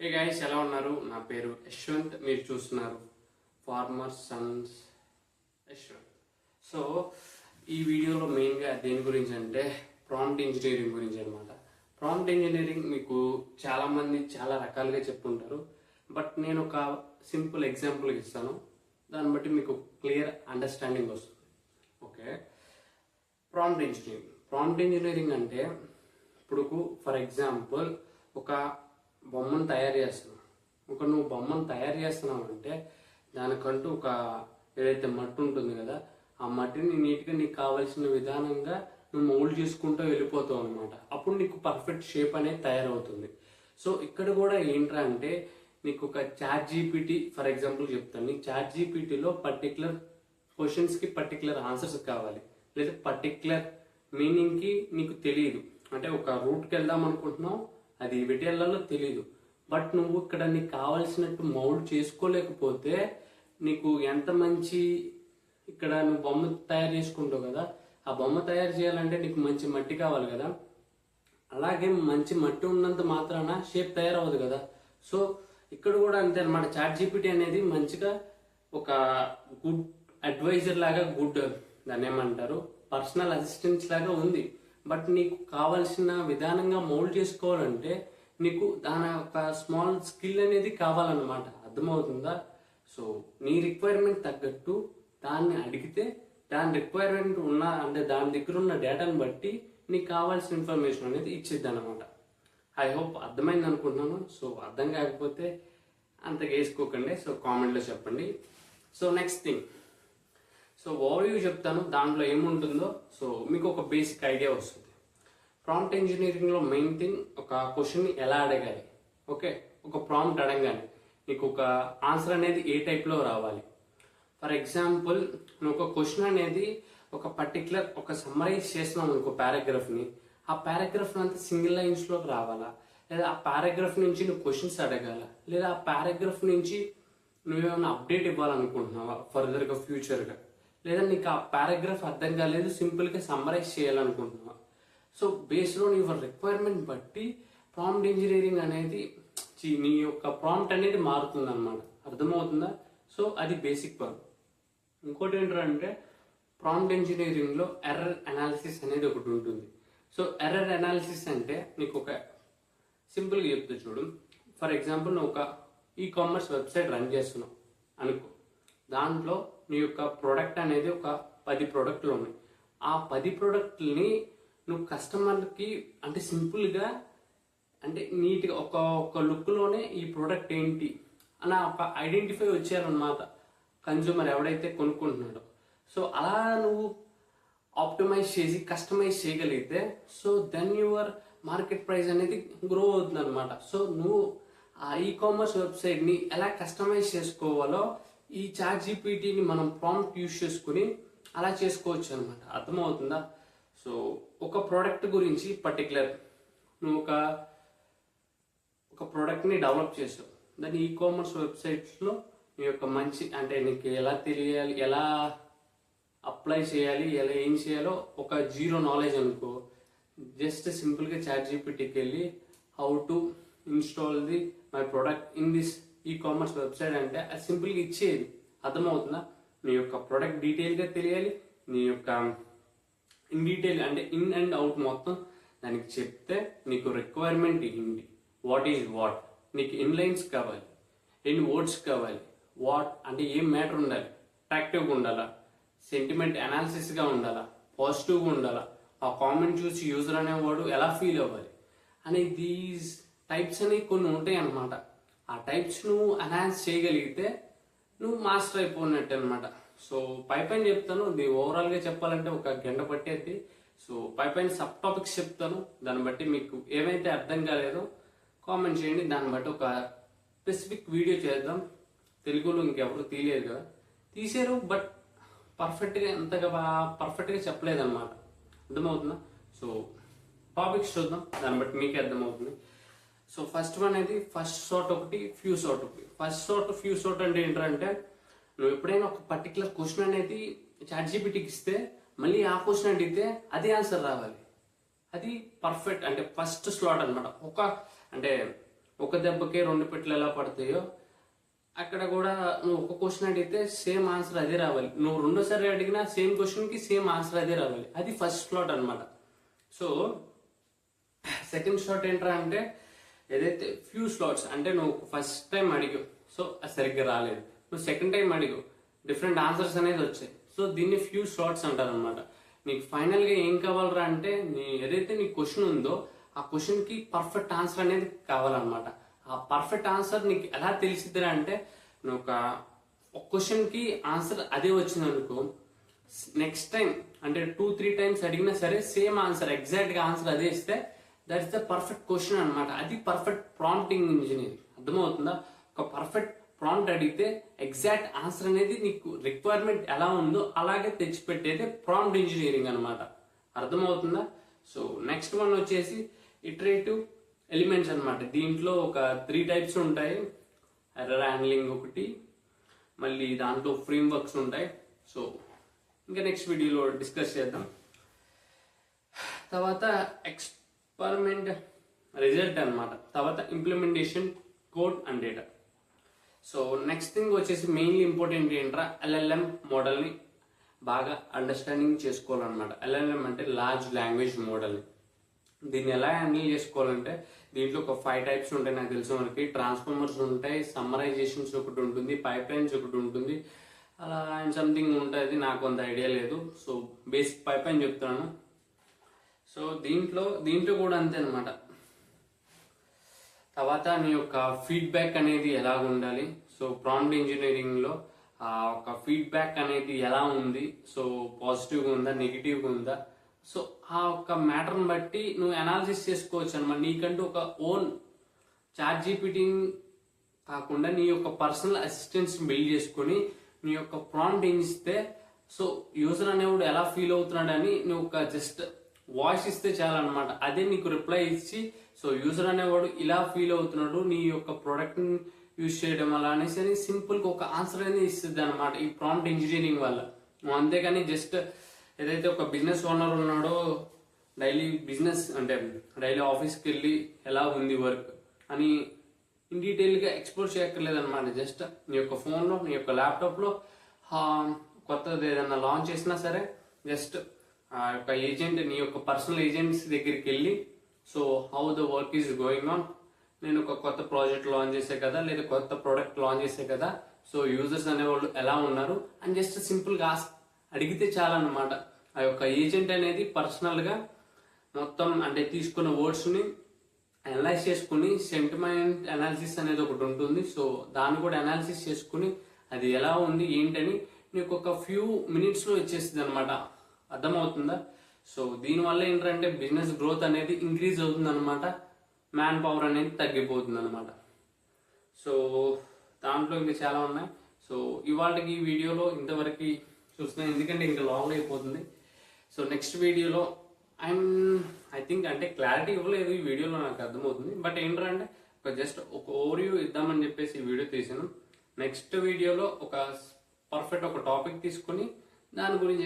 Hey guys ఎలా ఉన్నారు? నా పేరు యశ్వంత్ మీరు చూస్తున్నారు ఫార్మర్ సన్స్ యశ్వంత్ సో ఈ వీడియోలో మెయిన్గా దేని గురించి అంటే ప్రాంప్ట్ ఇంజనీరింగ్ గురించి అనమాట ప్రాంప్ట్ ఇంజనీరింగ్ మీకు చాలామంది చాలా రకాలుగా చెప్పుంటారు. బట్ నేను ఒక సింపుల్ ఎగ్జాంపుల్ ఇస్తాను. దాన్ని బట్టి మీకు క్లియర్ అండర్స్టాండింగ్ వస్తుంది. Okay prompt engineering prompt engineering అంటే ఇప్పుడు ఫర్ ఎగ్జాంపుల్ ఒక బొమ్మను తయారు చేస్తున్నావు ఒక నువ్వు బొమ్మను తయారు చేస్తున్నావు అంటే దానికంటూ ఒక ఏదైతే మట్టి ఉంటుంది కదా ఆ మట్టిని నీట్గా నీకు కావాల్సిన విధానంగా నువ్వు మౌల్డ్ చేసుకుంటూ వెళ్ళిపోతావు అనమాట అప్పుడు నీకు పర్ఫెక్ట్ షేప్ అనేది తయారవుతుంది. సో ఇక్కడ కూడా ఏంట్రా అంటే నీకు ఒక చాట్ జీపీటీ ఫర్ ఎగ్జాంపుల్ చెప్తాను. నీకు చాట్ జీపీటీలో పర్టికులర్ క్వశ్చన్స్కి పర్టికులర్ ఆన్సర్స్ కావాలి. లేదా పర్టికులర్ మీనింగ్కి నీకు తెలియదు అంటే ఒక రూట్కి వెళ్దాం అనుకుంటున్నావు అది వెటి తెలీదు. తెలియదు బట్ నువ్వు ఇక్కడ నీకు కావాల్సినట్టు మౌల్డ్ చేసుకోలేకపోతే నీకు ఎంత మంచి ఇక్కడ నువ్వు బొమ్మ తయారు చేసుకుంటావు కదా ఆ బొమ్మ తయారు చేయాలంటే నీకు మంచి మట్టి కావాలి కదా. అలాగే మంచి మట్టి ఉన్నంత మాత్రాన షేప్ తయారవ్వదు కదా. సో ఇక్కడ కూడా అంతే అనమాట చాట్ జీపీటీ అనేది మంచిగా ఒక గుడ్ అడ్వైజర్ లాగా గుడ్ దాన్ని ఏమంటారు? పర్సనల్ అసిస్టెంట్స్ లాగా ఉంది. బట్ నీకు కావాల్సిన విధానంగా మోల్డ్ చేసుకోవాలంటే నీకు దాని యొక్క స్మాల్ స్కిల్ అనేది కావాలన్నమాట. అర్థమవుతుందా? సో నీ రిక్వైర్మెంట్ తగ్గట్టు దాన్ని అడిగితే దాని రిక్వైర్మెంట్ ఉన్న అంటే దాని దగ్గర ఉన్న డేటాను బట్టి నీకు కావాల్సిన ఇన్ఫర్మేషన్ అనేది ఇచ్చిద్ది అనమాట ఐ హోప్ అర్థమైంది అనుకుంటున్నాను. సో అర్థం కాకపోతే అంతగా వేసుకోకండి. సో కామెంట్లో చెప్పండి. So next thing so overview చెప్తాను దాంట్లో ఏముంటుందో సో మీకు ఒక బేసిక్ ఐడియా వస్తుంది. ప్రాంప్ట్ ఇంజనీరింగ్లో మెయిన్ థింగ్ ఒక క్వశ్చన్ ఎలా అడగాలి? ఓకే ఒక ప్రాంప్ట్ అడగాలి. నీకు ఒక ఆన్సర్ అనేది ఏ టైప్లో రావాలి? ఫర్ ఎగ్జాంపుల్ నువ్వు ఒక క్వశ్చన్ అనేది ఒక పర్టికులర్ ఒక సమ్మరైజ్ చేస్తున్నావు అనుకో పారాగ్రాఫ్ని ఆ పారాగ్రాఫ్ అంతా సింగిల్ లైన్స్లోకి రావాలా? లేదా ఆ పారాగ్రాఫ్ నుంచి నువ్వు క్వశ్చన్స్ అడగాల? లేదా ఆ పారాగ్రాఫ్ నుంచి నువ్వేమైనా అప్డేట్ ఇవ్వాలనుకుంటున్నావా ఫర్దర్గా ఫ్యూచర్గా లేదా నీకు ఆ పారాగ్రాఫ్ అర్థం కాలేదు సింపుల్గా సమ్మరైజ్ చేయాలనుకుంటున్నావు? So based on your requirement బట్టి ప్రాంప్ట్ ఇంజనీరింగ్ అనేది నీ యొక్క ప్రాంప్ట్ అనేది మారుతుంది అనమాట అర్థమవుతుందా? సో అది బేసిక్ వర్క్ ఇంకోటి ఏంటంటే ప్రాంప్ట్ ఇంజనీరింగ్లో ఎర్రర్ అనాలిసిస్ అనేది ఒకటి ఉంటుంది. సో ఎర్రర్ అనాలిసిస్ అంటే నీకు ఒక సింపుల్గా చెప్తా చూడు. ఫర్ ఎగ్జాంపుల్ నువ్వు ఒక ఈ కామర్స్ వెబ్సైట్ రన్ చేస్తున్నావు. అనుకో. దాంట్లో నీ యొక్క ప్రోడక్ట్ అనేది ఒక పది ప్రోడక్ట్లు ఉన్నాయి. ఆ పది ప్రోడక్ట్ని నువ్వు కస్టమర్కి అంటే సింపుల్గా అంటే నీట్గా ఒక ఒక లుక్లోనే ఈ ప్రోడక్ట్ ఏంటి అన్న ఒక ఐడెంటిఫై వచ్చారనమాట కన్జ్యూమర్ ఎవడైతే కొనుక్కుంటున్నాడో. సో అలా నువ్వు ఆప్టిమైజ్ చేసి కస్టమైజ్ చేయగలిగితే so then your market price అనేది గ్రో అవుతుంది అనమాట సో నువ్వు ఆ ఈ కామర్స్ వెబ్సైట్ని ఎలా కస్టమైజ్ చేసుకోవాలో ఈ చాట్ జీపీటీని మనం ప్రాంప్ట్ యూస్ చేసుకుని అలా చేసుకోవచ్చు అనమాట అర్థమవుతుందా? సో ఒక ప్రోడక్ట్ గురించి పర్టికులర్ నువ్వు ఒక ఒక ప్రోడక్ట్ని డెవలప్ చేసావు. దాన్ని ఈ కామర్స్ వెబ్సైట్స్లో నీ యొక్క మంచి అంటే నీకు ఎలా తెలియాలి ఎలా అప్లై చేయాలి ఎలా ఏం చేయాలో ఒక జీరో నాలెడ్జ్ అనుకో. జస్ట్ సింపుల్గా చాట్ జీపీటీకి వెళ్ళి how to install the my product in this e commerce website అంటే అది సింపుల్గా ఇచ్చేది. అర్థమవుతుందా? నీ యొక్క ప్రోడక్ట్ డీటెయిల్గా తెలియాలి నీ యొక్క ఇన్ డీటెయిల్ అంటే ఇన్ అండ్ అవుట్ మొత్తం దానికి చెప్తే నీకు రిక్వైర్మెంట్ ఏంటి? వాట్ ఈజ్ వాట్ నీకు ఇన్ లైన్స్ కావాలి ఎన్ని వర్డ్స్ కావాలి వాట్ అంటే ఏం మ్యాటర్ ఉండాలి? అట్రాక్టివ్గా ఉండాలా? సెంటిమెంట్ అనాలిసిస్గా ఉండాలా? పాజిటివ్గా ఉండాలా? ఆ కామెంట్ చూసి యూజర్ అనేవాడు ఎలా ఫీల్ అవ్వాలి? అనే దీస్ టైప్స్ అనేవి కొన్ని ఉంటాయి అన్నమాట ఆ టైప్స్ నువ్వు అనాన్స్ చేయగలిగితే నువ్వు మాస్టర్ అయిపోయినట్టు అనమాట సో పై పైన చెప్తాను ఇది ఓవరాల్గా చెప్పాలంటే ఒక గంట పట్టేది సో పై పైన సబ్ టాపిక్స్ చెప్తాను దాన్ని బట్టి మీకు ఏమైతే అర్థం కాలేదో కామెంట్ చేయండి. దాన్ని బట్టి ఒక స్పెసిఫిక్ వీడియో చేద్దాం. తెలుగులో ఇంకెవరు తీయలేదు కదా. తీసారు బట్ పర్ఫెక్ట్గా ఎంతగా పర్ఫెక్ట్గా చెప్పలేదన్నమాట. అర్థమవుతుందా? సో టాపిక్స్ చూద్దాం దాన్ని బట్టి మీకే అర్థమవుతుంది. సో ఫస్ట్ వన్ అనేది ఫస్ట్ షార్ట్ ఒకటి ఫ్యూ షార్ట్ ఒకటి. ఫస్ట్ షార్ట్ ఫ్యూ షార్ట్ అంటే ఏంటంటే నువ్వు ఎప్పుడైనా ఒక పర్టికులర్ క్వశ్చన్ అనేది చాట్ జీపీటీకి ఇస్తే మళ్ళీ ఆ క్వశ్చన్ అడిగితే అదే ఆన్సర్ రావాలి. అది పర్ఫెక్ట్ అంటే ఫస్ట్ స్లాట్ అనమాట ఒక అంటే ఒక దెబ్బకే రెండు పెట్లు ఎలా పడతాయో అక్కడ కూడా నువ్వు ఒక క్వశ్చన్ అడిగితే సేమ్ ఆన్సర్ అదే రావాలి. నువ్వు రెండోసారి అడిగినా సేమ్ క్వశ్చన్కి సేమ్ ఆన్సర్ అదే రావాలి. అది ఫస్ట్ స్లాట్ అనమాట సో సెకండ్ స్లాట్ ఏంట్రా అంటే ఏదైతే ఫ్యూ స్లాట్స్ అంటే నువ్వు ఫస్ట్ టైం అడిగావు సో అది సరిగ్గా రాలేదు. నువ్వు సెకండ్ టైం అడిగావు డిఫరెంట్ ఆన్సర్స్ అనేది వచ్చాయి. సో దీన్ని ఫ్యూ స్లాట్స్ అంటారు అనమాట నీకు ఫైనల్గా ఏం కావాలరా అంటే నీ ఏదైతే నీ క్వశ్చన్ ఉందో ఆ క్వశ్చన్కి పర్ఫెక్ట్ ఆన్సర్ అనేది కావాలన్నమాట. ఆ పర్ఫెక్ట్ ఆన్సర్ నీకు ఎలా తెలిసిద్దిరా అంటే నువ్వు ఒక ఒక క్వశ్చన్కి ఆన్సర్ అదే వచ్చింది అనుకో నెక్స్ట్ టైం అంటే టూ త్రీ టైమ్స్ అడిగినా సరే సేమ్ ఆన్సర్ ఎగ్జాక్ట్గా ఆన్సర్ అదే ఇస్తే that is the perfect question అనమాట అది పర్ఫెక్ట్ ప్రాంప్టింగ్ ఇంజనీరింగ్ అర్థమవుతుందా? ఒక పర్ఫెక్ట్ ప్రాంప్ట్ అడిగితే ఎగ్జాక్ట్ ఆన్సర్ అనేది నీకు రిక్వైర్మెంట్ ఎలా ఉందో అలాగే తెచ్చిపెట్టేదే ప్రాంప్ట్ ఇంజనీరింగ్ అన్నమాట. అర్థమవుతుందా? సో నెక్స్ట్ వన్ వచ్చేసి ఇటరేటివ్ ఎలిమెంట్స్ అనమాట దీంట్లో ఒక త్రీ టైప్స్ ఉంటాయి. ఎర్రర్ హ్యాండ్లింగ్ ఒకటి మళ్ళీ దాంట్లో ఫ్రేమ్ వర్క్స్ ఉంటాయి. సో ఇంకా నెక్స్ట్ వీడియోలో డిస్కస్ చేద్దాం. తర్వాత పర్మనెంట్ రిజల్ట్ అనమాట తర్వాత implementation code and data so next thing వచ్చేసి మెయిన్లీ ఇంపార్టెంట్ ఏంట్రా? ఎల్ఎల్ఎం మోడల్ని బాగా అండర్స్టాండింగ్ చేసుకోవాలన్నమాట. ఎల్ఎల్ఎం అంటే లార్జ్ లాంగ్వేజ్ మోడల్ని దీన్ని ఎలా హ్యాండిల్ చేసుకోవాలంటే దీంట్లో ఒక ఫైవ్ టైప్స్ ఉంటాయి నాకు తెలిసిన వరకు. ట్రాన్స్ఫార్మర్స్ ఉంటాయి సమ్మరైజేషన్స్ ఒకటి ఉంటుంది పైప్ లైన్స్ ఒకటి ఉంటుంది. అలా అండ్ సంథింగ్ ఉంటుంది నాకు కొంత ఐడియా లేదు. సో బేసిక్ పైప్ లైన్ చెప్తున్నాను. సో దీంట్లో దీంట్లో కూడా అంతే అనమాట తర్వాత నీ యొక్క ఫీడ్బ్యాక్ అనేది ఎలా ఉండాలి? సో ప్రాంప్ట్ ఇంజనీరింగ్లో ఆ ఒక ఫీడ్బ్యాక్ అనేది ఎలా ఉంది? సో పాజిటివ్గా ఉందా నెగిటివ్గా ఉందా? సో ఆ ఒక్క మ్యాటర్ని బట్టి నువ్వు అనాలిసిస్ చేసుకోవచ్చు అనమాట నీకంటూ ఒక ఓన్ చార్ట్ జీపీటీని కాకుండా నీ యొక్క పర్సనల్ అసిస్టెన్స్ బిల్డ్ చేసుకొని నీ యొక్క ప్రాంప్ట్ ఇస్తే సో యూజర్ అనేవాడు ఎలా ఫీల్ అవుతున్నాడని నువ్వు ఒక జస్ట్ వాయిస్ ఇస్తే చాలా అనమాట అదే నీకు రిప్లై ఇచ్చి సో యూజర్ అనేవాడు ఇలా ఫీల్ అవుతున్నాడు నీ యొక్క ప్రోడక్ట్ యూజ్ చేయడం అలా అనేసి అని సింపుల్గా ఒక ఆన్సర్ అనేది ఇస్తుంది అనమాట ఈ ప్రాంప్ట్ ఇంజనీరింగ్ వల్ల. అంతేగాని జస్ట్ ఏదైతే ఒక బిజినెస్ ఓనర్ ఉన్నాడో డైలీ బిజినెస్ అంటే డైలీ ఆఫీస్కి వెళ్ళి ఎలా ఉంది వర్క్ అని ఇన్ డీటెయిల్గా ఎక్స్ప్లోర్ చేయక్కర్లేదు అనమాట జస్ట్ నీ యొక్క ఫోన్లో నీ యొక్క ల్యాప్టాప్లో కొత్తది ఏదైనా లాంచ్ చేసినా సరే జస్ట్ ఆ యొక్క ఏజెంట్ నీ యొక్క పర్సనల్ ఏజెంట్స్ దగ్గరికి వెళ్ళి so how the work is going on నేను ఒక కొత్త ప్రాజెక్ట్ లాంచ్ చేసే కదా లేదా కొత్త ప్రోడక్ట్ లాంచ్ చేసే కదా సో యూజర్స్ అనేవాళ్ళు ఎలా ఉన్నారు? అని జస్ట్ సింపుల్గా అడిగితే చాలన్నమాట. ఆ యొక్క ఏజెంట్ అనేది పర్సనల్గా మొత్తం అంటే తీసుకున్న వర్డ్స్ని అనలైజ్ చేసుకుని సెంటిమెంట్ అనాలిసిస్ అనేది ఒకటి ఉంటుంది. సో దాన్ని కూడా అనాలిసిస్ చేసుకుని అది ఎలా ఉంది ఏంటని నీకు ఒక ఫ్యూ మినిట్స్లో ఇచ్చేస్తుంది అనమాట అర్థమవుతుందా? సో దీనివల్ల ఏంటంటే బిజినెస్ గ్రోత్ అనేది ఇంక్రీజ్ అవుతుంది అనమాట మ్యాన్ పవర్ అనేది తగ్గిపోతుంది అనమాట సో దాంట్లో ఇంకా చాలా ఉన్నాయి. సో ఇవాళకి ఈ వీడియోలో ఇంతవరకు చూస్తున్నాను ఎందుకంటే ఇంకా లాంగ్ అయిపోతుంది. సో నెక్స్ట్ వీడియోలో అండ్ ఐ థింక్ అంటే క్లారిటీ ఇవ్వలేదు ఈ వీడియోలో నాకు అర్థమవుతుంది. బట్ ఏంటంటే ఒక జస్ట్ ఒక ఓరియూ ఇద్దామని చెప్పేసి ఈ వీడియో తీసాను నెక్స్ట్ వీడియోలో ఒక పర్ఫెక్ట్ ఒక టాపిక్ తీసుకొని దాని గురించి